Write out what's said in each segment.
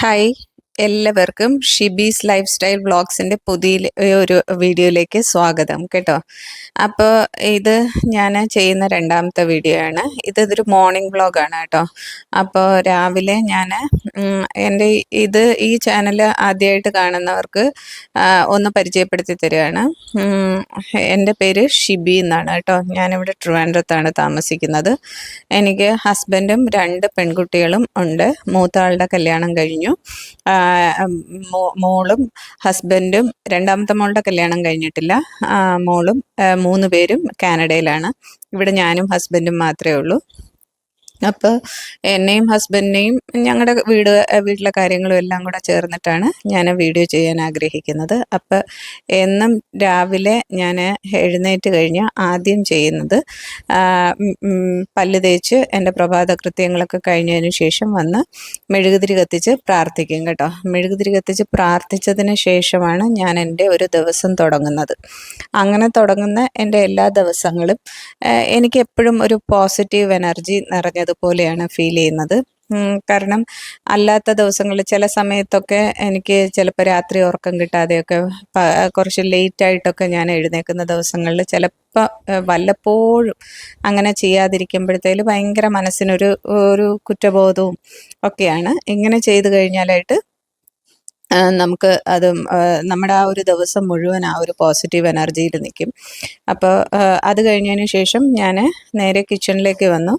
Hi എല്ലാവർക്കും Shibi's life style വ്ളോഗ്സിന്റെ പുതിയ ഒരു വീഡിയോയിലേക്ക് സ്വാഗതം കേട്ടോ. അപ്പോൾ ഇത് ഞാൻ ചെയ്യുന്ന രണ്ടാമത്തെ വീഡിയോ ആണ് ഇത് ഇതൊരു മോർണിംഗ് വ്ളോഗാണ് കേട്ടോ. അപ്പോൾ രാവിലെ ഞാൻ എന്റെ ഇത് ഈ ചാനൽ ആദ്യമായിട്ട് കാണുന്നവർക്ക് ഒന്ന് പരിചയപ്പെടുത്തി തരികയാണ്. എന്റെ പേര് ഷിബി എന്നാണ് കേട്ടോ. ഞാനിവിടെ ട്രിവാൻഡ്രത്താണ് താമസിക്കുന്നത്. എനിക്ക് ഹസ്ബൻഡും രണ്ട് പെൺകുട്ടികളും ഉണ്ട്. മൂത്ത ആളുടെ കല്യാണം കഴിഞ്ഞു. മോളും ഹസ്ബൻഡും രണ്ടാമത്തെ മോളുടെ കല്യാണം കഴിഞ്ഞിട്ടില്ല. മോളും മൂന്ന് പേരും കാനഡയിലാണ്. ഇവിടെ ഞാനും ഹസ്ബൻഡും മാത്രമേ ഉള്ളൂ. അപ്പോൾ എന്നെയും ഹസ്ബൻഡിനെയും ഞങ്ങളുടെ വീട് വീട്ടിലെ കാര്യങ്ങളും എല്ലാം കൂടെ ചേർന്നിട്ടാണ് ഞാൻ വീഡിയോ ചെയ്യാൻ ആഗ്രഹിക്കുന്നത്. അപ്പോൾ എന്നും രാവിലെ ഞാൻ എഴുന്നേറ്റ് കഴിഞ്ഞ് ആദ്യം ചെയ്യുന്നത് പല്ല് തേച്ച് എന്റെ പ്രഭാത കൃത്യങ്ങളൊക്കെ കഴിഞ്ഞതിന് ശേഷം വന്ന് മെഴുകുതിരി കത്തിച്ച് പ്രാർത്ഥിക്കും കേട്ടോ. മെഴുകുതിരി കത്തിച്ച് പ്രാർത്ഥിച്ചതിന് ശേഷമാണ് ഞാൻ എന്റെ ഒരു ദിവസം തുടങ്ങുന്നത്. അങ്ങനെ തുടങ്ങുന്ന എന്റെ എല്ലാ ദിവസങ്ങളും എനിക്ക് എപ്പോഴും ഒരു പോസിറ്റീവ് എനർജി നിറഞ്ഞതുപോലെയാണ് ഫീൽ ചെയ്യുന്നത്. കാരണം അല്ലാത്ത ദിവസങ്ങളിൽ ചില സമയത്തൊക്കെ എനിക്ക് ചിലപ്പോൾ രാത്രി ഉറക്കം കിട്ടാതെയൊക്കെ കുറച്ച് ലേറ്റ് ആയിട്ടൊക്കെ ഞാൻ എഴുന്നേക്കുന്ന ദിവസങ്ങളിൽ ചിലപ്പോൾ വല്ലപ്പോഴും അങ്ങനെ ചെയ്യാതിരിക്കുമ്പോഴത്തേക്ക് ഭയങ്കര മനസ്സിനൊരു ഒരു കുറ്റബോധവും ഒക്കെയാണ്. ഇങ്ങനെ ചെയ്തു കഴിഞ്ഞാലായിട്ട് നമുക്ക് അത് നമ്മുടെ ആ ഒരു ദിവസം മുഴുവൻ ആ ഒരു പോസിറ്റീവ് എനർജിയിൽ നിൽക്കും. അപ്പോൾ അത് കഴിഞ്ഞതിന് ശേഷം ഞാൻ നേരെ കിച്ചണിലേക്ക് വന്നു.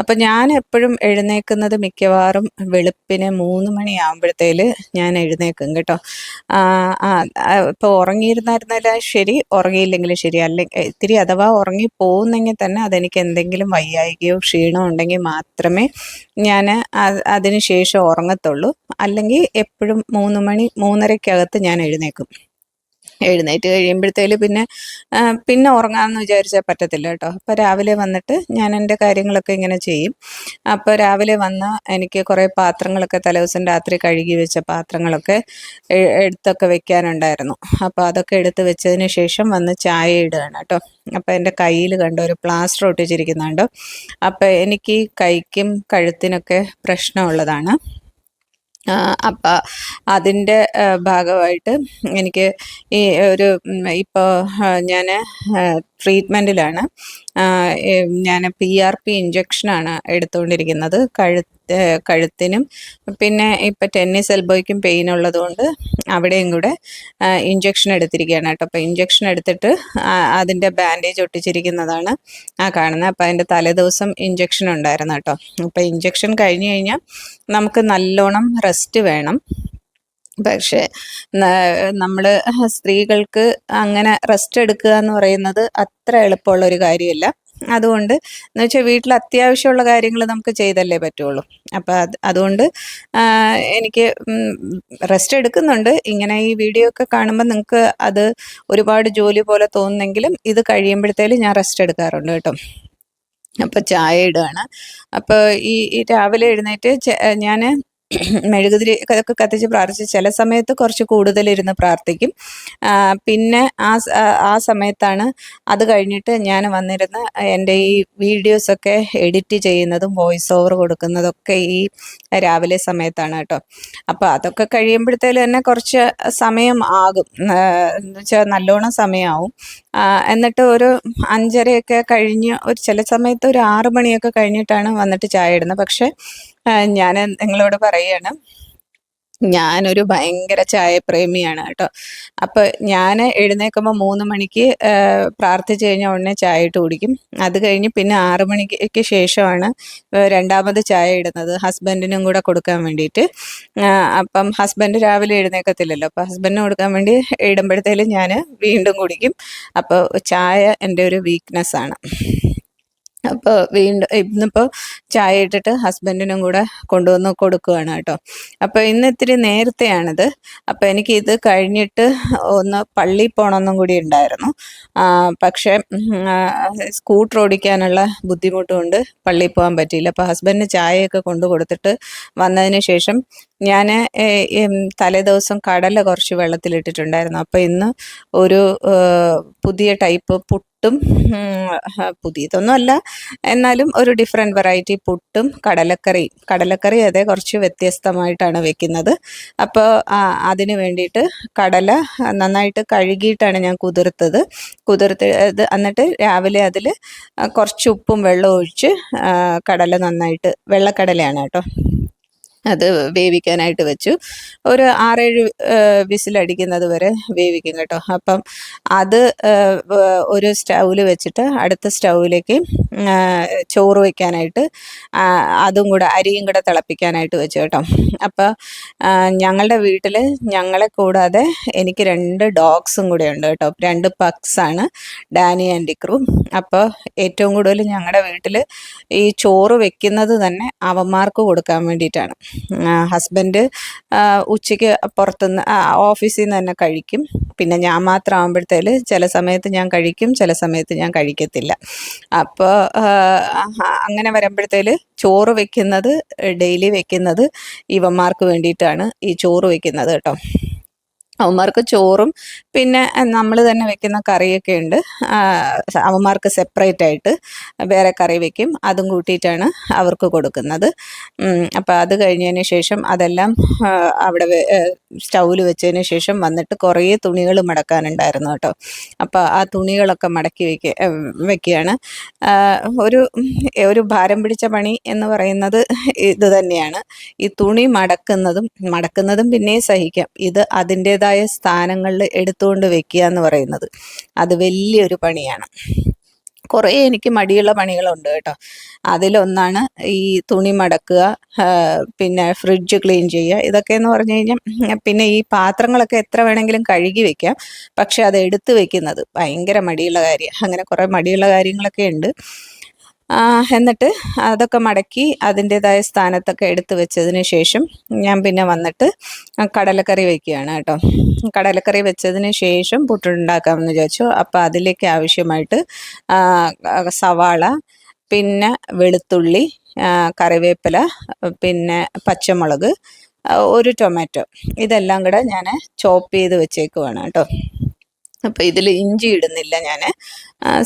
അപ്പോൾ ഞാൻ എപ്പോഴും എഴുന്നേൽക്കുന്നത് മിക്കവാറും വെളുപ്പിന് മൂന്ന് മണിയാകുമ്പോഴത്തേൽ ഞാൻ എഴുന്നേൽക്കും കേട്ടോ. ഇപ്പോൾ ഉറങ്ങിയിരുന്നായിരുന്നാലും ശരി ഉറങ്ങിയില്ലെങ്കിലും ശരി. അല്ലെങ്കിൽ ഇത്തിരി അഥവാ ഉറങ്ങി പോകുന്നെങ്കിൽ തന്നെ അതെനിക്ക് എന്തെങ്കിലും വയ്യായികയോ ക്ഷീണമോ ഉണ്ടെങ്കിൽ മാത്രമേ ഞാൻ അതിനുശേഷം ഉറങ്ങത്തുള്ളൂ. അല്ലെങ്കിൽ എപ്പോഴും മൂന്ന് മണി മൂന്നരയ്ക്കകത്ത് ഞാൻ എഴുന്നേക്കും. എഴുന്നേറ്റ് കഴിയുമ്പോഴത്തേൽ പിന്നെ പിന്നെ ഉറങ്ങാമെന്ന് വിചാരിച്ചാൽ പറ്റത്തില്ല കേട്ടോ. അപ്പോൾ രാവിലെ വന്നിട്ട് ഞാൻ എന്റെ കാര്യങ്ങളൊക്കെ ഇങ്ങനെ ചെയ്യും. അപ്പോൾ രാവിലെ വന്ന് എനിക്ക് കുറേ പാത്രങ്ങളൊക്കെ തലേദിവസം രാത്രി കഴുകി വെച്ച പാത്രങ്ങളൊക്കെ എടുത്തൊക്കെ വെക്കാനുണ്ടായിരുന്നു. അപ്പോൾ അതൊക്കെ എടുത്ത് വെച്ചതിന് ശേഷം വന്ന് ചായ ഇടുകയാണ് കേട്ടോ. അപ്പോൾ എന്റെ കയ്യിൽ കണ്ട ഒരു പ്ലാസ്റ്റർ ഒട്ടിച്ചിരിക്കുന്നുണ്ടോ. അപ്പോൾ എനിക്ക് കൈക്കും കഴുത്തിനൊക്കെ പ്രശ്നമുള്ളതാണ്. അപ്പം അതിന്റെ ഭാഗമായിട്ട് എനിക്ക് ഈ ഒരു ഇപ്പോൾ ഞാൻ ട്രീറ്റ്മെന്റിലാണ് ഞാൻ പി ആർ പി ഇഞ്ചക്ഷനാണ് എടുത്തുകൊണ്ടിരിക്കുന്നത് കഴുത്ത് കഴുത്തിനും പിന്നെ ഇപ്പം ടെന്നീസ് എൽബോയ്ക്കും പെയിൻ ഉള്ളതുകൊണ്ട് അവിടെയും കൂടെ ഇഞ്ചക്ഷൻ എടുത്തിരിക്കുകയാണ് കേട്ടോ. അപ്പോൾ ഇഞ്ചക്ഷൻ എടുത്തിട്ട് അതിന്റെ ബാൻഡേജ് ഒട്ടിച്ചിരിക്കുന്നതാണ് ആ കാണുന്നത് അപ്പോൾ അതിന്റെ തലേദിവസം ഇഞ്ചക്ഷൻ ഉണ്ടായിരുന്നു കേട്ടോ. അപ്പോൾ ഇഞ്ചക്ഷൻ കഴിഞ്ഞ് കഴിഞ്ഞാൽ നമുക്ക് നല്ലോണം റെസ്റ്റ് വേണം. പക്ഷേ നമ്മൾ സ്ത്രീകൾക്ക് അങ്ങനെ റെസ്റ്റ് എടുക്കുക എന്ന് പറയുന്നത് അത്ര എളുപ്പമുള്ള ഒരു കാര്യമല്ല. അതുകൊണ്ട് എന്ന് വെച്ചാൽ വീട്ടിൽ അത്യാവശ്യമുള്ള കാര്യങ്ങൾ നമുക്ക് ചെയ്തല്ലേ പറ്റുള്ളൂ. അപ്പം അത് അതുകൊണ്ട് എനിക്ക് റെസ്റ്റ് എടുക്കുന്നുണ്ട്. ഇങ്ങനെ ഈ വീഡിയോ ഒക്കെ കാണുമ്പോൾ നിങ്ങൾക്ക് അത് ഒരുപാട് ജോലി പോലെ തോന്നുന്നെങ്കിലും ഇത് കഴിയുമ്പോഴത്തേലും ഞാൻ റെസ്റ്റ് എടുക്കാറുണ്ട് കേട്ടോ. അപ്പോൾ ചായ ഇടുകയാണ് അപ്പോൾ ഈ ഈ രാവിലെ എഴുന്നേറ്റ് ഞാൻ മെഴുകുതിരി ഒക്കെ കത്തിച്ച് പ്രാർത്ഥിച്ച് ചില സമയത്ത് കുറച്ച് കൂടുതൽ ഇരുന്ന് പ്രാർത്ഥിക്കും പിന്നെ ആ ആ- സമയത്താണ് അത് കഴിഞ്ഞിട്ട് ഞാൻ വന്നിരുന്ന് എന്റെ ഈ വീഡിയോസൊക്കെ എഡിറ്റ് ചെയ്യുന്നതും വോയിസ് ഓവർ കൊടുക്കുന്നതൊക്കെ ഈ രാവിലെ സമയത്താണ് കേട്ടോ. അപ്പോൾ അതൊക്കെ കഴിയുമ്പോഴത്തേലും തന്നെ കുറച്ച് സമയം ആകും. എന്ന് വെച്ചാൽ നല്ലോണം സമയമാവും എന്നിട്ട് ഒരു അഞ്ചരയൊക്കെ കഴിഞ്ഞ് ഒരു ചില സമയത്ത് ഒരു ആറ് മണിയൊക്കെ കഴിഞ്ഞിട്ടാണ് വന്നിട്ട് ചായ ഇടുന്നത്. പക്ഷെ ഞാൻ നിങ്ങളോട് പറയാണ്. ഞാനൊരു ഭയങ്കര ചായ പ്രേമിയാണ് കേട്ടോ. അപ്പോൾ ഞാൻ എഴുന്നേൽക്കുമ്പോൾ മൂന്ന് മണിക്ക് പ്രാർത്ഥിച്ചു കഴിഞ്ഞാൽ ഉടനെ ചായ ഇട്ട് കുടിക്കും. അത് കഴിഞ്ഞ് പിന്നെ ആറു മണിക്ക് ശേഷമാണ് രണ്ടാമത് ചായ ഇടുന്നത് ഹസ്ബൻഡിനും കൂടെ കൊടുക്കാൻ വേണ്ടിയിട്ട്. അപ്പം ഹസ്ബൻഡ് രാവിലെ എഴുന്നേക്കത്തില്ലല്ലോ. അപ്പോൾ ഹസ്ബൻഡിന് കൊടുക്കാൻ വേണ്ടി ഇടുമ്പോഴത്തേലും ഞാൻ വീണ്ടും കുടിക്കും. അപ്പോൾ ചായ എന്റെ ഒരു വീക്ക്നെസ് ആണ്. അപ്പോൾ വീണ്ടും ഇന്നിപ്പോൾ ചായ ഇട്ടിട്ട് ഹസ്ബൻഡിനും കൂടെ കൊണ്ടുവന്ന് കൊടുക്കുകയാണ് കേട്ടോ. അപ്പോൾ ഇന്ന് ഇത്തിരി നേരത്തെയാണിത്. അപ്പോൾ എനിക്ക് ഇത് കഴിഞ്ഞിട്ട് ഒന്ന് പള്ളിയിൽ പോകണമെന്നും കൂടി ഉണ്ടായിരുന്നു. പക്ഷേ സ്കൂട്ടർ ഓടിക്കാനുള്ള ബുദ്ധിമുട്ടുകൊണ്ട് പള്ളിയിൽ പോകാൻ പറ്റിയില്ല. അപ്പോൾ ഹസ്ബൻഡിന് ചായയൊക്കെ കൊണ്ടു കൊടുത്തിട്ട് വന്നതിന് ശേഷം ഞാൻ തലേ ദിവസം കടല കുറച്ച് വെള്ളത്തിലിട്ടിട്ടുണ്ടായിരുന്നു. അപ്പോൾ ഇന്ന് ഒരു പുതിയ ടൈപ്പ് പുട്ടും പുതിയതൊന്നും അല്ല എന്നാലും ഒരു ഡിഫറെന്റ് വെറൈറ്റി പുട്ടും കടലക്കറി കടലക്കറി അതേ കുറച്ച് വ്യത്യസ്തമായിട്ടാണ് വെക്കുന്നത്. അപ്പോൾ അതിന് വേണ്ടിയിട്ട് കടല നന്നായിട്ട് കഴുകിയിട്ടാണ് ഞാൻ കുതിർത്തത്. കുതിർത്ത് എന്നിട്ട് രാവിലെ അതിൽ കുറച്ച് ഉപ്പും വെള്ളവും ഒഴിച്ച് കടല നന്നായിട്ട് വെള്ളക്കടലയാണ് കേട്ടോ. അത് വേവിക്കാനായിട്ട് വെച്ചു. ഒരു ആറേഴ് വിസിലടിക്കുന്നത് വരെ വേവിക്കും കേട്ടോ. അപ്പം അത് ഒരു സ്റ്റൗവിൽ വെച്ചിട്ട് അടുത്ത സ്റ്റൗവിലേക്ക് ചോറ് വയ്ക്കാനായിട്ട് അതും കൂടെ അരിയും കൂടെ തിളപ്പിക്കാനായിട്ട് വെച്ചു കേട്ടോ. അപ്പോൾ ഞങ്ങളുടെ വീട്ടിൽ ഞങ്ങളെ കൂടാതെ എനിക്ക് രണ്ട് ഡോഗ്സും കൂടെ ഉണ്ട് കേട്ടോ. രണ്ട് പക്സാണ് ഡാനി ആൻഡ് ഇക്രു. അപ്പോൾ ഏറ്റവും കൂടുതൽ ഞങ്ങളുടെ വീട്ടിൽ ഈ ചോറ് വെക്കുന്നത് തന്നെ അവന്മാർക്ക് കൊടുക്കാൻ വേണ്ടിയിട്ടാണ്. ഹസ്ബൻഡ് ഉച്ചയ്ക്ക് പുറത്തുനിന്ന് ഓഫീസിൽ നിന്ന് തന്നെ കഴിക്കും. പിന്നെ ഞാൻ മാത്രം ആകുമ്പോഴത്തേൽ ചില സമയത്ത് ഞാൻ കഴിക്കും ചില സമയത്ത് ഞാൻ കഴിക്കത്തില്ല. അപ്പോൾ അങ്ങനെ വരുമ്പോഴത്തേൽ ചോറ് വെക്കുന്നത് ഡെയിലി വെക്കുന്നത് ഇവന്മാർക്ക് വേണ്ടിയിട്ടാണ് ഈ ചോറ് വെക്കുന്നത് കേട്ടോ. അവന്മാർക്ക് ചോറും പിന്നെ നമ്മൾ തന്നെ വെക്കുന്ന കറിയൊക്കെ ഉണ്ട്. അവന്മാർക്ക് സെപ്പറേറ്റ് ആയിട്ട് വേറെ കറി വെക്കും. അതും കൂട്ടിയിട്ടാണ് അവർക്ക് കൊടുക്കുന്നത്. അപ്പോൾ അത് കഴിഞ്ഞതിന് ശേഷം അതെല്ലാം അവിടെ സ്റ്റൗവിൽ വെച്ചതിന് ശേഷം വന്നിട്ട് കുറേ തുണികൾ മടക്കാനുണ്ടായിരുന്നു കേട്ടോ. അപ്പോൾ ആ തുണികളൊക്കെ മടക്കി വെക്ക വെക്കുകയാണ്. ഒരു ഒരു ഭാരം പിടിച്ച പണി എന്ന് പറയുന്നത് ഇത് തന്നെയാണ്. ഈ തുണി മടക്കുന്നതും മടക്കുന്നതും പിന്നെയും സഹിക്കാം. ഇത് അതിന്റെതായ സ്ഥാനങ്ങളിൽ എടുത്തുകൊണ്ട് വെക്കുക എന്ന് പറയുന്നത്. അത് വലിയൊരു പണിയാണ്. കുറേ എനിക്ക് മടിയുള്ള പണികളുണ്ട് കേട്ടോ. അതിലൊന്നാണ് ഈ തുണി മടക്കുക പിന്നെ ഫ്രിഡ്ജ് ക്ലീൻ ചെയ്യുക. ഇതൊക്കെ എന്ന് പറഞ്ഞു കഴിഞ്ഞാൽ പിന്നെ ഈ പാത്രങ്ങളൊക്കെ എത്ര വേണമെങ്കിലും കഴുകി വെക്കാം. പക്ഷെ അത് എടുത്തു വെക്കുന്നത് ഭയങ്കര മടിയുള്ള കാര്യം അങ്ങനെ കുറേ മടിയുള്ള കാര്യങ്ങളൊക്കെ ഉണ്ട്. എന്നിട്ട് അതൊക്കെ മടക്കി അതിന്റെതായ സ്ഥാനത്തൊക്കെ എടുത്തു വെച്ചതിന് ശേഷം ഞാൻ പിന്നെ വന്നിട്ട് കടലക്കറി വെക്കുകയാണ് കേട്ടോ. കടലക്കറി വെച്ചതിന് ശേഷം പുട്ടുണ്ടാക്കാമെന്ന് വിചാരിച്ചു. അപ്പോൾ അതിലേക്ക് ആവശ്യമായിട്ട് സവാള പിന്നെ വെളുത്തുള്ളി കറിവേപ്പില പിന്നെ പച്ചമുളക് ഒരു ടൊമാറ്റോ. ഇതെല്ലാം കൂടെ ഞാൻ ചോപ്പ് ചെയ്ത് വെച്ചേക്കുവാണ് കേട്ടോ. അപ്പോൾ ഇതിൽ ഇഞ്ചി ഇടുന്നില്ല ഞാൻ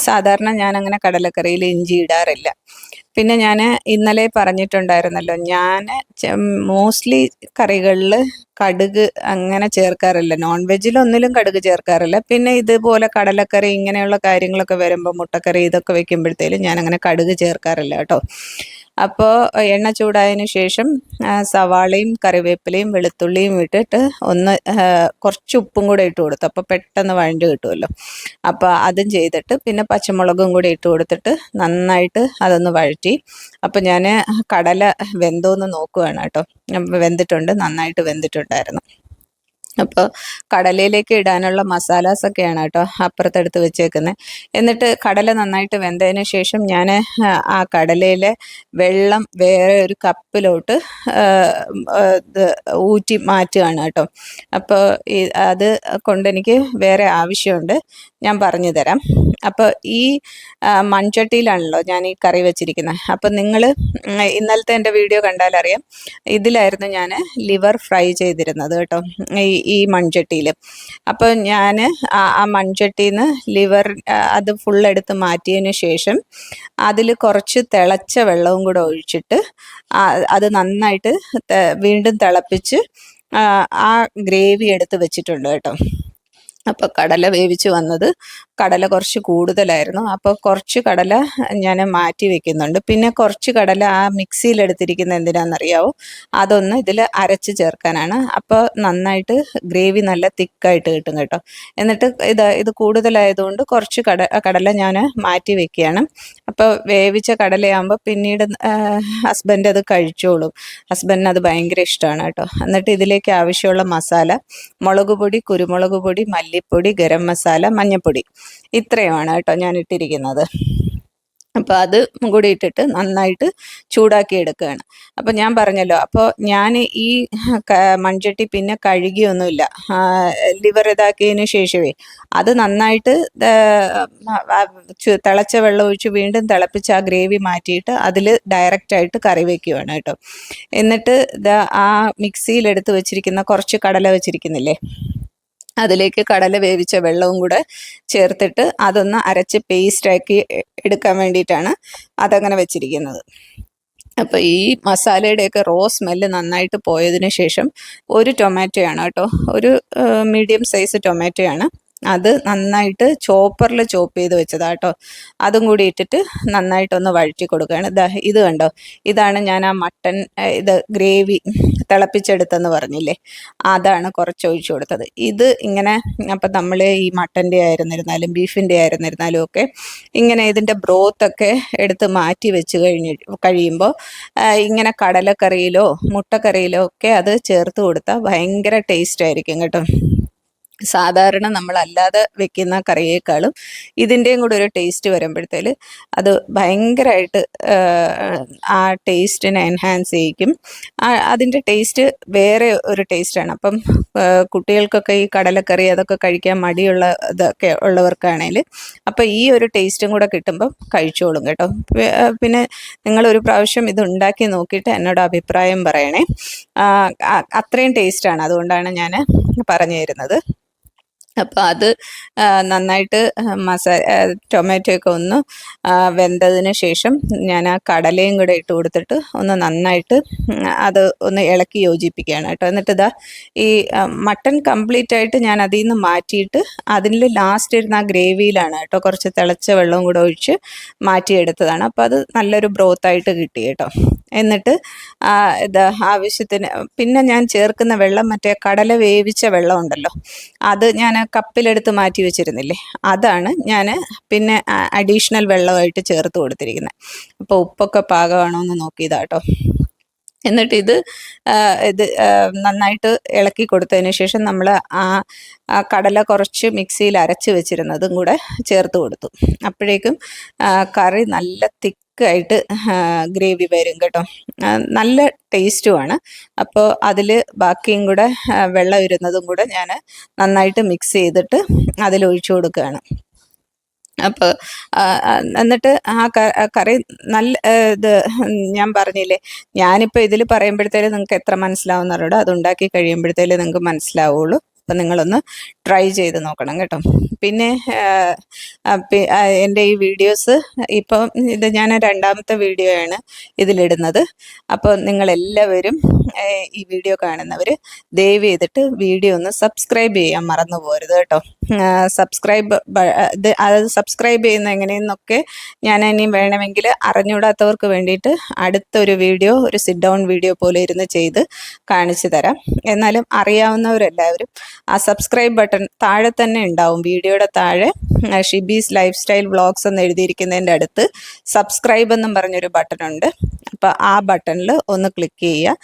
സാധാരണ ഞാൻ അങ്ങനെ കടലക്കറിയിൽ ഇഞ്ചി ഇടാറില്ല. പിന്നെ ഞാൻ ഇന്നലെ പറഞ്ഞിട്ടുണ്ടായിരുന്നല്ലോ ഞാൻ മോസ്റ്റ്ലി കറികളിൽ കടുക് അങ്ങനെ ചേർക്കാറില്ല. നോൺ വെജിലൊന്നിലും കടുക് ചേർക്കാറില്ല. പിന്നെ ഇതുപോലെ കടലക്കറി ഇങ്ങനെയുള്ള കാര്യങ്ങളൊക്കെ വരുമ്പോൾ മുട്ടക്കറി ഇതൊക്കെ വെക്കുമ്പോഴത്തേലും ഞാൻ അങ്ങനെ കടുക് ചേർക്കാറില്ല കേട്ടോ. അപ്പോൾ എണ്ണ ചൂടായതിന് ശേഷം സവാളയും കറിവേപ്പിലയും വെളുത്തുള്ളിയും ഇട്ടിട്ട് ഒന്ന് കുറച്ച് ഉപ്പും കൂടെ ഇട്ട് കൊടുത്തു. അപ്പോൾ പെട്ടെന്ന് വഴണ്ട് കിട്ടുമല്ലോ. അപ്പോൾ അതും ചെയ്തിട്ട് പിന്നെ പച്ചമുളകും കൂടി ഇട്ട് കൊടുത്തിട്ട് നന്നായിട്ട് അതൊന്ന് വഴറ്റി. അപ്പോൾ ഞാൻ കടല വെന്തോന്ന് നോക്കുകയാണ് കേട്ടോ. വെന്തിട്ടുണ്ട് നന്നായിട്ട് വെന്തിട്ടുണ്ടായിരുന്നു. അപ്പോൾ കടലയിലേക്ക് ഇടാനുള്ള മസാലാസ് ഒക്കെയാണ് കേട്ടോ അപ്പുറത്തെടുത്ത് വെച്ചേക്കുന്നത് എന്നിട്ട് കടല നന്നായിട്ട് വെന്തതിന് ശേഷം ഞാൻ ആ കടലയിലെ വെള്ളം വേറെ ഒരു കപ്പിലോട്ട് ഊറ്റി മാറ്റുകയാണ് കേട്ടോ. അപ്പോൾ അത് കൊണ്ട് എനിക്ക് വേറെ ആവശ്യമുണ്ട്. ഞാൻ പറഞ്ഞു തരാം. അപ്പോൾ ഈ മൺചട്ടിയിലാണല്ലോ ഞാൻ ഈ കറി വെച്ചിരിക്കുന്നത് അപ്പം നിങ്ങൾ ഇന്നലത്തെ എന്റെ വീഡിയോ കണ്ടാലറിയാം. ഇതിലായിരുന്നു ഞാൻ ലിവർ ഫ്രൈ ചെയ്തിരുന്നത് കേട്ടോ. ഈ ഈ മൺചട്ടിയിൽ അപ്പോൾ ഞാൻ ആ മൺചട്ടിയിൽ നിന്ന് ലിവർ അത് ഫുൾ എടുത്ത് മാറ്റിയതിന് ശേഷം അതിൽ കുറച്ച് തിളച്ച വെള്ളവും കൂടെ ഒഴിച്ചിട്ട് അത് നന്നായിട്ട് വീണ്ടും തിളപ്പിച്ച് ആ ഗ്രേവി എടുത്ത് വെച്ചിട്ടുണ്ട് കേട്ടോ. അപ്പോൾ കടല വേവിച്ച് വന്നത് കടല കുറച്ച് കൂടുതലായിരുന്നു. അപ്പോൾ കുറച്ച് കടല ഞാൻ മാറ്റി വെക്കുന്നുണ്ട്. പിന്നെ കുറച്ച് കടല ആ മിക്സിയിൽ എടുത്തിരിക്കുന്ന എന്തിനാണെന്നറിയാവോ അതൊന്ന് ഇതിൽ അരച്ച് ചേർക്കാനാണ്. അപ്പോൾ നന്നായിട്ട് ഗ്രേവി നല്ല തിക്കായിട്ട് കിട്ടും കേട്ടോ. എന്നിട്ട് ഇത് ഇത് കൂടുതലായതുകൊണ്ട് കുറച്ച് കട കടല ഞാൻ മാറ്റി വെക്കുകയാണ്. അപ്പോൾ വേവിച്ച കടലയാകുമ്പോൾ പിന്നീട് ഹസ്ബൻഡ് അത് കഴിച്ചോളും. ഹസ്ബൻഡിന് അത് ഭയങ്കര ഇഷ്ടമാണ് കേട്ടോ. എന്നിട്ട് ഇതിലേക്ക് ആവശ്യമുള്ള മസാല മുളക് പൊടി കുരുമുളക് പൊടി മല്ലിപ്പൊടി ഗരം മസാല മഞ്ഞൾപ്പൊടി ഇത്രയുമാണ് കേട്ടോ ഞാൻ ഇട്ടിരിക്കുന്നത്. അപ്പോൾ അത് കൂടി ഇട്ടിട്ട് നന്നായിട്ട് ചൂടാക്കി എടുക്കുകയാണ്. അപ്പോൾ ഞാൻ പറഞ്ഞല്ലോ അപ്പോൾ ഞാൻ ഈ മൺചട്ടി പിന്നെ കഴുകിയൊന്നുമില്ല. ലിവർ ഇതാക്കിയതിന് ശേഷമേ അത് നന്നായിട്ട് തിളച്ച വെള്ളം ഒഴിച്ച് വീണ്ടും തിളപ്പിച്ച് ആ ഗ്രേവി മാറ്റിയിട്ട് അതിൽ ഡയറക്റ്റായിട്ട് കറി വെക്കുകയാണ് കേട്ടോ. എന്നിട്ട് ആ മിക്സിയിലെടുത്ത് വെച്ചിരിക്കുന്ന കുറച്ച് കടല വെച്ചിരിക്കുന്നില്ലേ? അതിലേക്ക് കടല വേവിച്ച വെള്ളവും കൂടെ ചേർത്തിട്ട് അതൊന്ന് അരച്ച് പേസ്റ്റാക്കി എടുക്കാൻ വേണ്ടിയിട്ടാണ് അതങ്ങനെ വെച്ചിരിക്കുന്നത്. അപ്പോൾ ഈ മസാലയുടെയൊക്കെ റോ സ്മെല്ല് നന്നായിട്ട് പോയതിന് ശേഷം ഒരു ടൊമാറ്റോയാണ് കേട്ടോ. ഒരു മീഡിയം സൈസ് ടൊമാറ്റോയാണ് അത് നന്നായിട്ട് ചോപ്പറിൽ ചോപ്പ് ചെയ്ത് വെച്ചതാ കേട്ടോ. അതും കൂടി ഇട്ടിട്ട് നന്നായിട്ടൊന്ന് വഴറ്റി കൊടുക്കുകയാണ്. ഇത് കണ്ടോ? ഇതാണ് ഞാൻ ആ മട്ടൻ ഇത് ഗ്രേവി തിളപ്പിച്ചെടുത്തെന്ന് പറഞ്ഞില്ലേ? അതാണ് കുറച്ച് ഒഴിച്ചു കൊടുത്തത്. ഇത് ഇങ്ങനെ അപ്പം നമ്മൾ ഈ മട്ടന്റെ ആയിരുന്നിരുന്നാലും ബീഫിന്റെ ആയിരുന്നിരുന്നാലും ഒക്കെ ഇങ്ങനെ ഇതിന്റെ ബ്രോത്തൊക്കെ എടുത്ത് മാറ്റി വെച്ച് കഴിഞ്ഞ് കഴിയുമ്പോൾ ഇങ്ങനെ കടലക്കറിയിലോ മുട്ടക്കറിയിലോ ഒക്കെ അത് ചേർത്ത് കൊടുത്താൽ ഭയങ്കര ടേസ്റ്റ് ആയിരിക്കും കേട്ടോ. സാധാരണ നമ്മൾ അല്ലാതെ വെക്കുന്ന കറിയേക്കാളും ഇതിന്റെയും കൂടെ ഒരു ടേസ്റ്റ് വരുമ്പോഴത്തേൽ അത് ഭയങ്കരമായിട്ട് ആ ടേസ്റ്റിനെ എൻഹാൻസ് ചെയ്യിക്കും. അതിന്റെ ടേസ്റ്റ് വേറെ ഒരു ടേസ്റ്റാണ് അപ്പം കുട്ടികൾക്കൊക്കെ ഈ കടലക്കറി അതൊക്കെ കഴിക്കാൻ മടിയുള്ള ഇതൊക്കെ ഉള്ളവർക്കാണെങ്കിൽ അപ്പം ഈ ഒരു ടേസ്റ്റും കൂടെ കിട്ടുമ്പം കഴിച്ചോളും കേട്ടോ. പിന്നെ നിങ്ങൾ ഒരു പ്രാവശ്യം ഇത് ഉണ്ടാക്കി നോക്കിയിട്ട് എന്നോട് അഭിപ്രായം പറയണേ. അത്രയും ടേസ്റ്റാണ് അതുകൊണ്ടാണ് ഞാൻ പറഞ്ഞു തരുന്നത് അപ്പോൾ അത് നന്നായിട്ട് മസാല ടൊമാറ്റോ ഒക്കെ ഒന്ന് വെന്തതിന് ശേഷം ഞാൻ ആ കടലയും കൂടെ ഇട്ട് കൊടുത്തിട്ട് ഒന്ന് നന്നായിട്ട് അത് ഒന്ന് ഇളക്കി യോജിപ്പിക്കുകയാണ് കേട്ടോ. എന്നിട്ട് ഇതാ ഈ മട്ടൺ കംപ്ലീറ്റ് ആയിട്ട് ഞാൻ അതിൽ നിന്ന് മാറ്റിയിട്ട് അതിൽ ലാസ്റ്റ് ഇരുന്ന ആ ഗ്രേവിയിലാണ് കേട്ടോ കുറച്ച് തിളച്ച വെള്ളവും കൂടെ ഒഴിച്ച് മാറ്റിയെടുത്തതാണ്. അപ്പൊ അത് നല്ലൊരു ബ്രോത്തായിട്ട് കിട്ടി കേട്ടോ. എന്നിട്ട് ഇത് ആവശ്യത്തിന് പിന്നെ ഞാൻ ചേർക്കുന്ന വെള്ളം മറ്റേ കടല വേവിച്ച വെള്ളം ഉണ്ടല്ലോ അത് ഞാൻ കപ്പിലെടുത്ത് മാറ്റി വെച്ചിരുന്നില്ലേ അതാണ് ഞാൻ പിന്നെ അഡീഷണൽ വെള്ളമായിട്ട് ചേർത്ത് കൊടുത്തിരിക്കുന്നത്. അപ്പോൾ ഉപ്പൊക്കെ പാകമാണോ എന്ന് നോക്കിയതാട്ടോ എന്നിട്ട് ഇത് ഇത് നന്നായിട്ട് ഇളക്കി കൊടുത്തതിന് ശേഷം നമ്മൾ ആ കടല കുറച്ച് മിക്സിയിൽ അരച്ച് വെച്ചിരുന്നതും കൂടെ ചേർത്ത് കൊടുത്തു. അപ്പോഴേക്കും കറി നല്ല തിക്കായിട്ട് ഗ്രേവി വരും കേട്ടോ. നല്ല ടേസ്റ്റുമാണ്. അപ്പോൾ അതിൽ ബാക്കിയും കൂടെ വെള്ളം ഇരുന്നതും കൂടെ ഞാൻ നന്നായിട്ട് മിക്സ് ചെയ്തിട്ട് അതിൽ ഒഴിച്ചു കൊടുക്കുകയാണ്. അപ്പോൾ എന്നിട്ട് ആ കറി നല്ല ഇത് ഞാൻ പറഞ്ഞില്ലേ ഞാനിപ്പോൾ ഇതിൽ പറയുമ്പോഴത്തേലും നിങ്ങൾക്ക് എത്ര മനസ്സിലാവുന്നവരോട് അത് ഉണ്ടാക്കി കഴിയുമ്പോഴത്തേലും നിങ്ങൾക്ക് മനസ്സിലാവുള്ളൂ. അപ്പം നിങ്ങളൊന്ന് ട്രൈ ചെയ്ത് നോക്കണം കേട്ടോ. പിന്നെ എന്റെ ഈ വീഡിയോസ് ഇപ്പം ഇത് ഞാൻ രണ്ടാമത്തെ വീഡിയോ ആണ് ഇതിലിടുന്നത്. അപ്പോൾ നിങ്ങളെല്ലാവരും ഈ വീഡിയോ കാണുന്നവർ ദയവ് ചെയ്തിട്ട് വീഡിയോ ഒന്ന് സബ്സ്ക്രൈബ് ചെയ്യാൻ മറന്നു പോരുത് കേട്ടോ. സബ്സ്ക്രൈബ് അത് സബ്സ്ക്രൈബ് ചെയ്യുന്ന എങ്ങനെയെന്നൊക്കെ ഞാൻ ഇനി വേണമെങ്കിൽ അറിഞ്ഞൂടാത്തവർക്ക് വേണ്ടിയിട്ട് അടുത്തൊരു വീഡിയോ ഒരു സിറ്റ് ഡൗൺ വീഡിയോ പോലെ ഇരുന്ന് ചെയ്ത് കാണിച്ചു തരാം. എന്നാലും അറിയാവുന്നവരെല്ലാവരും ആ സബ്സ്ക്രൈബ് ബട്ടൺ താഴെ തന്നെ ഉണ്ടാവും. വീഡിയോയുടെ താഴെ ഷിബീസ് ലൈഫ് സ്റ്റൈൽ വ്ളോഗ്സ് എന്ന് എഴുതിയിരിക്കുന്നതിന്റെ അടുത്ത് സബ്സ്ക്രൈബ് എന്നും പറഞ്ഞൊരു ബട്ടൺ ഉണ്ട് അപ്പോൾ ആ ബട്ടണിൽ ഒന്ന് ക്ലിക്ക് ചെയ്യുക.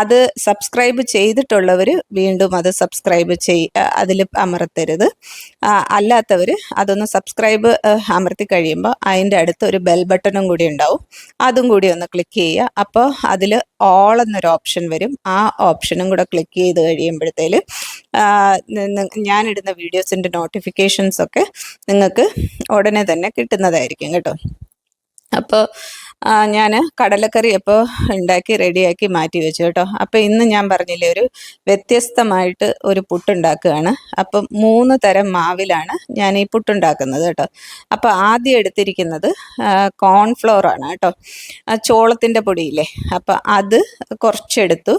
അത് സബ്സ്ക്രൈബ് ചെയ്തിട്ടുള്ളവർ വീണ്ടും അത് സബ്സ്ക്രൈബ് ചെയ് അതിൽ അമർത്തരുത്. അല്ലാത്തവർ അതൊന്ന് സബ്സ്ക്രൈബ് അമർത്തി കഴിയുമ്പോൾ അതിന്റെ അടുത്ത് ഒരു ബെൽ ബട്ടണും കൂടി ഉണ്ടാവും. അതും കൂടി ഒന്ന് ക്ലിക്ക് ചെയ്യുക. അപ്പോൾ അതിൽ ഓൾ എന്നൊരു ഓപ്ഷൻ വരും. ആ ഓപ്ഷനും കൂടെ ക്ലിക്ക് ചെയ്ത് കഴിയുമ്പോഴത്തേൽ ഞാനിടുന്ന വീഡിയോസിന്റെ നോട്ടിഫിക്കേഷൻസ് ഒക്കെ നിങ്ങൾക്ക് ഉടനെ തന്നെ കിട്ടുന്നതായിരിക്കും കേട്ടോ. അപ്പോൾ ഞാൻ കടലക്കറി അപ്പോൾ ഉണ്ടാക്കി റെഡിയാക്കി മാറ്റി വെച്ചു കേട്ടോ. അപ്പോൾ ഇന്ന് ഞാൻ പറഞ്ഞില്ലേ ഒരു വ്യത്യസ്തമായിട്ട് ഒരു പുട്ടുണ്ടാക്കുകയാണ്. അപ്പം മൂന്ന് തരം മാവിലാണ് ഞാൻ ഈ പുട്ടുണ്ടാക്കുന്നത് കേട്ടോ. അപ്പോൾ ആദ്യം എടുത്തിരിക്കുന്നത് കോൺഫ്ലോർ ആണ് കേട്ടോ. ചോളത്തിന്റെ പൊടിയില്ലേ? അപ്പോൾ അത് കുറച്ചെടുത്തു.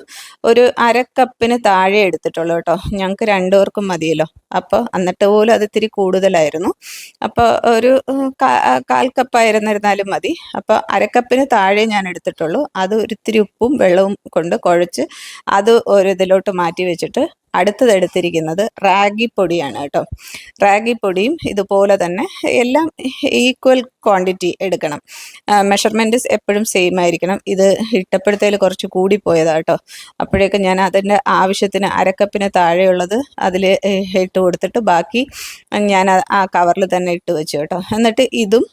ഒരു അരക്കപ്പിന് കപ്പിന് താഴെ എടുത്തിട്ടുള്ളൂ കേട്ടോ. ഞങ്ങൾക്ക് രണ്ടുപേർക്കും മതിയല്ലോ. അപ്പോൾ എന്നിട്ട് പോലും അത് ഇത്തിരി കൂടുതലായിരുന്നു. അപ്പോൾ ഒരു കാൽ കപ്പായിരുന്നിരുന്നാലും മതി. അപ്പോൾ അരക്കപ്പിന് താഴെ ഞാൻ എടുത്തിട്ടുള്ളൂ. അത് ഒരിത്തിരി ഉപ്പും വെള്ളവും കൊണ്ട് കുഴച്ച് അത് ഒരു ഇതിലോട്ട് മാറ്റി വെച്ചിട്ട് അടുത്തത് എടുത്തിരിക്കുന്നത് റാഗി പൊടിയാണ് കേട്ടോ. റാഗി പൊടിയും ഇതുപോലെ തന്നെ എല്ലാം ഈക്വൽ ക്വാണ്ടിറ്റി എടുക്കണം. മെഷർമെന്റ് എപ്പോഴും സെയിം ആയിരിക്കണം. ഇത് ഇട്ടപ്പോഴത്തേൽ കുറച്ച് കൂടിപ്പോയതാണ് കേട്ടോ. അപ്പോഴേക്കും ഞാൻ അതിന്റെ ആവശ്യത്തിന് അരക്കപ്പിന് താഴെയുള്ളത് അതിൽ ഇട്ട് കൊടുത്തിട്ട് ബാക്കി ഞാൻ ആ കവറിൽ തന്നെ ഇട്ട് വെച്ചു കേട്ടോ. എന്നിട്ട് ഇതും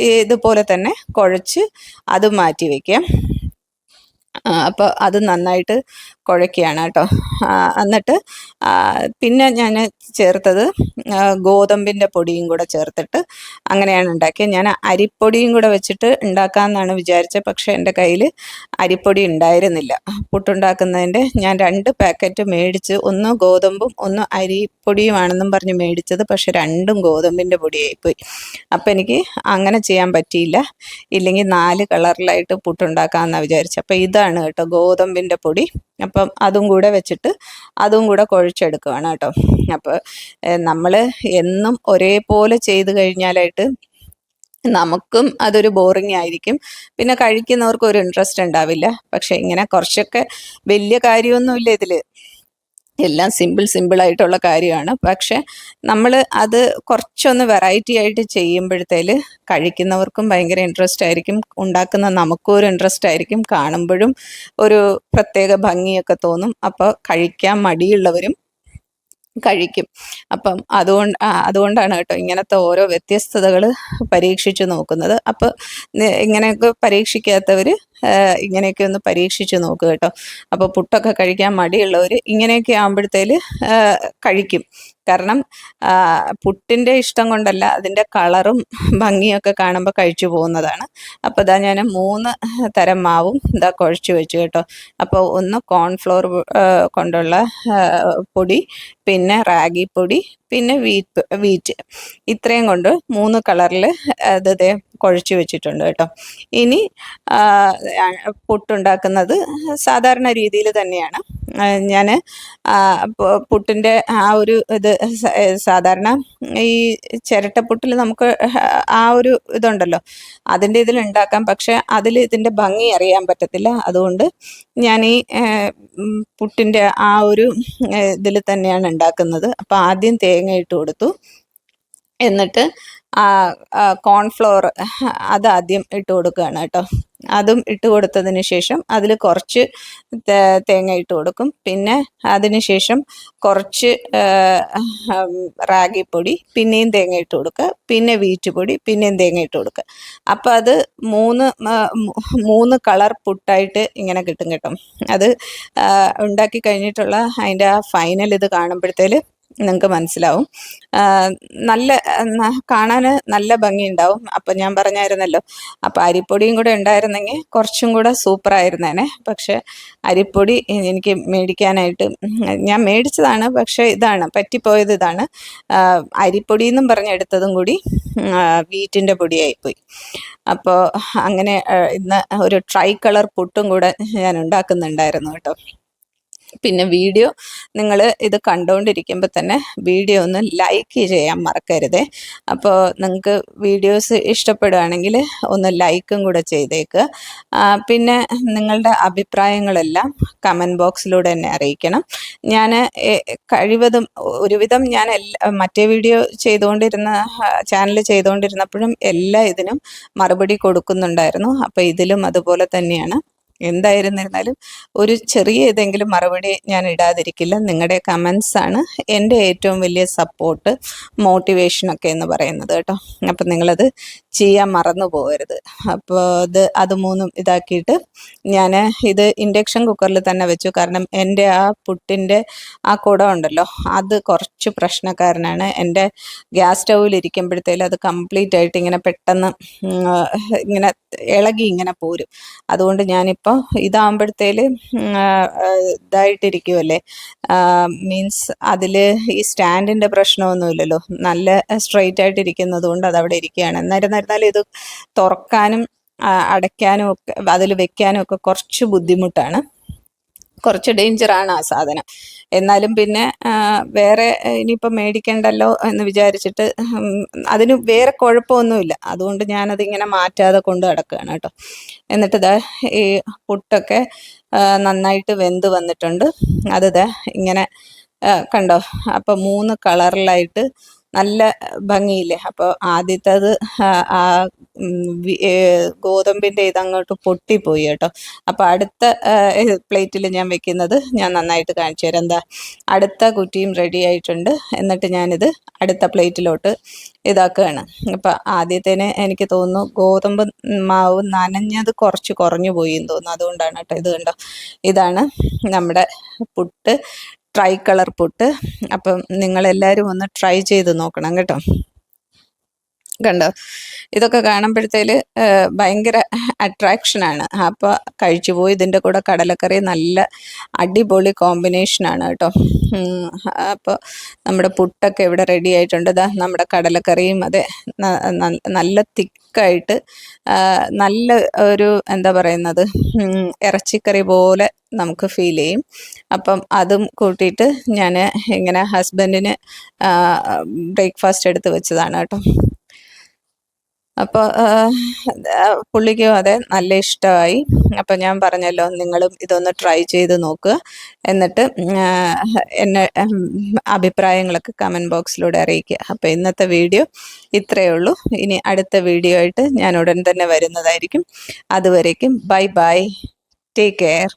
ഇതുപോലെ തന്നെ കുഴച്ച് അത് മാറ്റി വയ്ക്കാം. അപ്പോൾ അത് നന്നായിട്ട് കുഴയ്ക്കുകയാണ് കേട്ടോ. എന്നിട്ട് പിന്നെ ഞാൻ ചേർത്തത് ഗോതമ്പിന്റെ പൊടിയും കൂടെ ചേർത്തിട്ട് അങ്ങനെയാണ് ഉണ്ടാക്കിയത് ഞാൻ അരിപ്പൊടിയും കൂടെ വെച്ചിട്ട് ഉണ്ടാക്കാമെന്നാണ് വിചാരിച്ചത് പക്ഷേ എന്റെ കയ്യിൽ അരിപ്പൊടി ഉണ്ടായിരുന്നില്ല. പുട്ടുണ്ടാക്കുന്നതിന്റെ ഞാൻ രണ്ട് പാക്കറ്റ് മേടിച്ച് ഒന്ന് ഗോതമ്പും ഒന്ന് അരിപ്പൊടിയുമാണെന്നും പറഞ്ഞ് മേടിച്ചത് പക്ഷേ രണ്ടും ഗോതമ്പിന്റെ പൊടിയായിപ്പോയി. അപ്പോൾ എനിക്ക് അങ്ങനെ ചെയ്യാൻ പറ്റിയില്ല. ഇല്ലെങ്കിൽ നാല് കളറിലായിട്ട് പുട്ടുണ്ടാക്കാമെന്നാണ് വിചാരിച്ചത്. അപ്പോൾ ഇതാണ് കേട്ടോ ഗോതമ്പിന്റെ പൊടി. അപ്പം അതും കൂടെ വെച്ചിട്ട് അതും കൂടെ കുഴച്ചെടുക്കുകയാണ് കേട്ടോ. അപ്പോൾ നമ്മൾ എന്നും ഒരേപോലെ ചെയ്ത് കഴിഞ്ഞാലായിട്ട് നമുക്കും അതൊരു ബോറിംഗ് ആയിരിക്കും. പിന്നെ കഴിക്കുന്നവർക്കും ഒരു ഇൻട്രസ്റ്റ് ഉണ്ടാവില്ല. പക്ഷെ ഇങ്ങനെ കുറച്ചൊക്കെ വലിയ കാര്യമൊന്നുമില്ല ഇതിൽ എല്ലാം സിമ്പിൾ സിമ്പിൾ ആയിട്ടുള്ള കാര്യമാണ്. പക്ഷെ നമ്മൾ അത് കുറച്ചൊന്ന് വെറൈറ്റി ആയിട്ട് ചെയ്യുമ്പോഴത്തേൽ കഴിക്കുന്നവർക്കും ഭയങ്കര ഇൻട്രസ്റ്റ് ആയിരിക്കും. ഉണ്ടാക്കുന്ന നമുക്കും ഒരു ഇൻട്രസ്റ്റ് ആയിരിക്കും. കാണുമ്പോഴും ഒരു പ്രത്യേക ഭംഗിയൊക്കെ തോന്നും. അപ്പോൾ കഴിക്കാൻ മടിയുള്ളവരും കഴിക്കും. അപ്പം അതുകൊണ്ട് അതുകൊണ്ടാണ് കേട്ടോ ഇങ്ങനത്തെ ഓരോ വ്യത്യസ്തതകൾ പരീക്ഷിച്ചു നോക്കുന്നത്. അപ്പോൾ ഇങ്ങനെയൊക്കെ പരീക്ഷിക്കാത്തവർ ഇങ്ങനെയൊക്കെ ഒന്ന് പരീക്ഷിച്ചു നോക്കുക കേട്ടോ. അപ്പോൾ പുട്ടൊക്കെ കഴിക്കാൻ മടിയുള്ളവർ ഇങ്ങനെയൊക്കെ ആകുമ്പോഴത്തേൽ കഴിക്കും. കാരണം പുട്ടിന്റെ ഇഷ്ടം കൊണ്ടല്ല അതിന്റെ കളറും ഭംഗിയൊക്കെ കാണുമ്പോൾ കഴിച്ചു പോകുന്നതാണ്. അപ്പോൾ ഇതാ ഞാൻ മൂന്ന് തരം മാവും ഇതാ കുഴച്ച് വെച്ചു കേട്ടോ. അപ്പോൾ ഒന്ന് കോൺഫ്ലോർ കൊണ്ടുള്ള പൊടി പിന്നെ റാഗി പൊടി പിന്നെ വീറ്റ് വീറ്റ്. ഇത്രയും കൊണ്ട് മൂന്ന് കളറിൽ ദേ കുഴച്ച് വെച്ചിട്ടുണ്ട് കേട്ടോ. ഇനി പുട്ടുണ്ടാക്കുന്നത് സാധാരണ രീതിയിൽ തന്നെയാണ്. ഞാൻ പുട്ടിന്റെ ആ ഒരു ഇത് സാധാരണ ഈ ചിരട്ടപ്പുട്ടിൽ നമുക്ക് ആ ഒരു ഇതുണ്ടല്ലോ. അതിന്റെ ഇതിൽ ഉണ്ടാക്കാം. പക്ഷെ അതിൽ ഇതിന്റെ ഭംഗി അറിയാൻ പറ്റത്തില്ല. അതുകൊണ്ട് ഞാൻ ഈ പുട്ടിന്റെ ആ ഒരു ഇതിൽ തന്നെയാണ് ഉണ്ടാക്കുന്നത്. അപ്പോൾ ആദ്യം തേങ്ങ ഇട്ട് കൊടുത്തു. എന്നിട്ട് കോൺഫ്ലോർ അത് ആദ്യം ഇട്ട് കൊടുക്കുകയാണ് കേട്ടോ. അതും ഇട്ട് കൊടുത്തതിന് ശേഷം അതിൽ കുറച്ച് തേങ്ങ ഇട്ട് കൊടുക്കും. പിന്നെ അതിന് ശേഷം കുറച്ച് റാഗിപ്പൊടി പിന്നെയും തേങ്ങ ഇട്ട് കൊടുക്കുക. പിന്നെ വീറ്റ് പൊടി പിന്നെയും തേങ്ങ ഇട്ട് കൊടുക്കുക. അപ്പോൾ അത് മൂന്ന് മൂന്ന് കളർ പുട്ടായിട്ട് ഇങ്ങനെ കിട്ടും കേട്ടോ. അത് ഉണ്ടാക്കി കഴിഞ്ഞിട്ടുള്ള അതിന്റെ ആ ഫൈനൽ ഇത് കാണുമ്പോഴത്തേൽ നിങ്ങൾക്ക് മനസ്സിലാവും. നല്ല കാണാൻ നല്ല ഭംഗിയുണ്ടാവും. അപ്പം ഞാൻ പറഞ്ഞായിരുന്നല്ലോ അപ്പം അരിപ്പൊടിയും കൂടെ ഉണ്ടായിരുന്നെങ്കിൽ കുറച്ചും കൂടെ സൂപ്പർ ആയിരുന്നേനെ. പക്ഷെ അരിപ്പൊടി എനിക്ക് മേടിക്കാനായിട്ട് ഞാൻ മേടിച്ചതാണ് പക്ഷേ ഇതാണ് പറ്റിപ്പോയത് ഇതാണ്. അരിപ്പൊടി എന്നും പറഞ്ഞെടുത്തതും കൂടി വീറ്റിന്റെ പൊടിയായിപ്പോയി. അപ്പോൾ അങ്ങനെ ഇന്ന് ഒരു ട്രൈ കളർ പുട്ടും കൂടെ ഞാൻ ഉണ്ടാക്കുന്നുണ്ടായിരുന്നു കേട്ടോ. പിന്നെ വീഡിയോ നിങ്ങൾ ഇത് കണ്ടുകൊണ്ടിരിക്കുമ്പോൾ തന്നെ വീഡിയോ ഒന്ന് ലൈക്ക് ചെയ്യാൻ മറക്കരുതേ. അപ്പോൾ നിങ്ങൾക്ക് വീഡിയോസ് ഇഷ്ടപ്പെടുകയാണെങ്കിൽ ഒന്ന് ലൈക്കും കൂടെ ചെയ്തേക്കുക പിന്നെ നിങ്ങളുടെ അഭിപ്രായങ്ങളെല്ലാം കമന്റ് ബോക്സിലൂടെ തന്നെ അറിയിക്കണം. ഞാൻ കഴിവതും ഒരുവിധം ഞാൻ മറ്റേ വീഡിയോ ചെയ്തുകൊണ്ടിരുന്ന ചാനൽ ചെയ്തുകൊണ്ടിരുന്നപ്പോഴും എല്ലാ ഇതിനും മറുപടി കൊടുക്കുന്നുണ്ടായിരുന്നു. അപ്പോൾ ഇതിലും അതുപോലെ തന്നെയാണ്. എന്തായിരുന്നിരുന്നാലും ഒരു ചെറിയ ഏതെങ്കിലും മറുപടി ഞാൻ ഇടാതിരിക്കില്ല. നിങ്ങളുടെ കമൻസ് ആണ് എന്റെ ഏറ്റവും വലിയ സപ്പോർട്ട് മോട്ടിവേഷനൊക്കെ എന്ന് പറയുന്നത് കേട്ടോ. അപ്പം നിങ്ങളത് ചെയ്യാൻ മറന്നു പോകരുത്. അപ്പോൾ അത് അത് മൂന്നും ഇതാക്കിയിട്ട് ഞാൻ ഇത് ഇൻഡക്ഷൻ കുക്കറിൽ തന്നെ വെച്ചു. കാരണം എന്റെ ആ പുട്ടിന്റെ ആ കുടം ഉണ്ടല്ലോ അത് കുറച്ച് പ്രശ്നക്കാരനാണ്. എന്റെ ഗ്യാസ് സ്റ്റൗവിൽ ഇരിക്കുമ്പോഴത്തേലും അത് കംപ്ലീറ്റ് ആയിട്ട് ഇങ്ങനെ പെട്ടെന്ന് ഇങ്ങനെ ഇളകി ഇങ്ങനെ പോരും. അതുകൊണ്ട് ഞാനിപ്പോൾ ഇതാകുമ്പോഴത്തേൽ ഇതായിട്ടിരിക്കുമല്ലേ മീൻസ് അതിൽ ഈ സ്റ്റാൻഡിന്റെ പ്രശ്നമൊന്നുമില്ലല്ലോ. നല്ല സ്ട്രെയിറ്റ് ആയിട്ട് ഇരിക്കുന്നത് കൊണ്ട് അതവിടെ ഇരിക്കുകയാണ്. എന്നിരുന്നാലും ഇത് തുറക്കാനും അടയ്ക്കാനും ഒക്കെ അതിൽ വെക്കാനും ഒക്കെ കുറച്ച് ബുദ്ധിമുട്ടാണ്. കുറച്ച് ഡേഞ്ചറാണ് ആ സാധനം. എന്നാലും പിന്നെ വേറെ ഇനിയിപ്പോൾ മേടിക്കണ്ടല്ലോ എന്ന് വിചാരിച്ചിട്ട് അതിന് വേറെ കുഴപ്പമൊന്നുമില്ല. അതുകൊണ്ട് ഞാനതിങ്ങനെ മാറ്റാതെ കൊണ്ട് നടക്കുകയാണ് കേട്ടോ. എന്നിട്ട് ഇതാ ഈ പുട്ടൊക്കെ നന്നായിട്ട് വെന്ത് വന്നിട്ടുണ്ട്. അത് ഇതാ ഇങ്ങനെ കണ്ടോ? അപ്പം മൂന്ന് കളറിലായിട്ട് നല്ല ഭംഗിയില്ലേ? അപ്പോൾ ആദ്യത്തത് ആ ഗോതമ്പിന്റെ ഇതങ്ങോട്ട് പൊട്ടിപ്പോയി കേട്ടോ. അപ്പോൾ അടുത്ത പ്ലേറ്റിൽ ഞാൻ വെക്കുന്നത് ഞാൻ നന്നായിട്ട് കാണിച്ചു തരാം. എന്താ അടുത്ത കുറ്റിയും റെഡി ആയിട്ടുണ്ട്. എന്നിട്ട് ഞാനിത് അടുത്ത പ്ലേറ്റിലോട്ട് ഇതാക്കുകയാണ്. അപ്പം ആദ്യത്തേന് എനിക്ക് തോന്നുന്നു ഗോതമ്പ് മാവ് നനഞ്ഞത് കുറച്ച് കുറഞ്ഞു പോയി എന്ന് തോന്നുന്നു. അതുകൊണ്ടാണ് കേട്ടോ ഇത് കണ്ടോ. ഇതാണ് നമ്മുടെ പുട്ട്. Try colour puttu. അപ്പം നിങ്ങളെല്ലാവരും ഒന്ന് ട്രൈ ചെയ്ത് നോക്കണം കേട്ടോ. കണ്ടോ? ഇതൊക്കെ കാണുമ്പോഴത്തേൽ ഭയങ്കര അട്രാക്ഷനാണ് അപ്പോൾ കഴിച്ചു പോയി ഇതിന്റെ കൂടെ കടലക്കറി നല്ല അടിപൊളി കോമ്പിനേഷനാണ് കേട്ടോ. അപ്പോൾ നമ്മുടെ പുട്ടൊക്കെ ഇവിടെ റെഡി ആയിട്ടുണ്ട്. ഇതാ നമ്മുടെ കടലക്കറിയും അതെ നല്ല തിക്കായിട്ട് നല്ല ഒരു എന്താ പറയുന്നത് ഇറച്ചിക്കറി പോലെ നമുക്ക് ഫീൽ ചെയ്യും. അപ്പം അതും കൂട്ടിയിട്ട് ഞാൻ ഇങ്ങനെ ഹസ്ബൻഡിന് ബ്രേക്ക്ഫാസ്റ്റ് എടുത്ത് വെച്ചതാണ് കേട്ടോ. അപ്പോൾ പുള്ളിക്കും അതെ നല്ല ഇഷ്ടമായി. അപ്പോൾ ഞാൻ പറഞ്ഞല്ലോ നിങ്ങളും ഇതൊന്ന് ട്രൈ ചെയ്ത് നോക്കുക എന്നിട്ട് എന്നെ അഭിപ്രായങ്ങളൊക്കെ കമന്റ് ബോക്സിലൂടെ അറിയിക്കുക. അപ്പോൾ ഇന്നത്തെ വീഡിയോ ഇത്രയേ ഉള്ളൂ. ഇനി അടുത്ത വീഡിയോ ആയിട്ട് ഞാൻ ഉടൻ തന്നെ വരുന്നതായിരിക്കും. അതുവരേക്കും ബൈ ബൈ. Take care.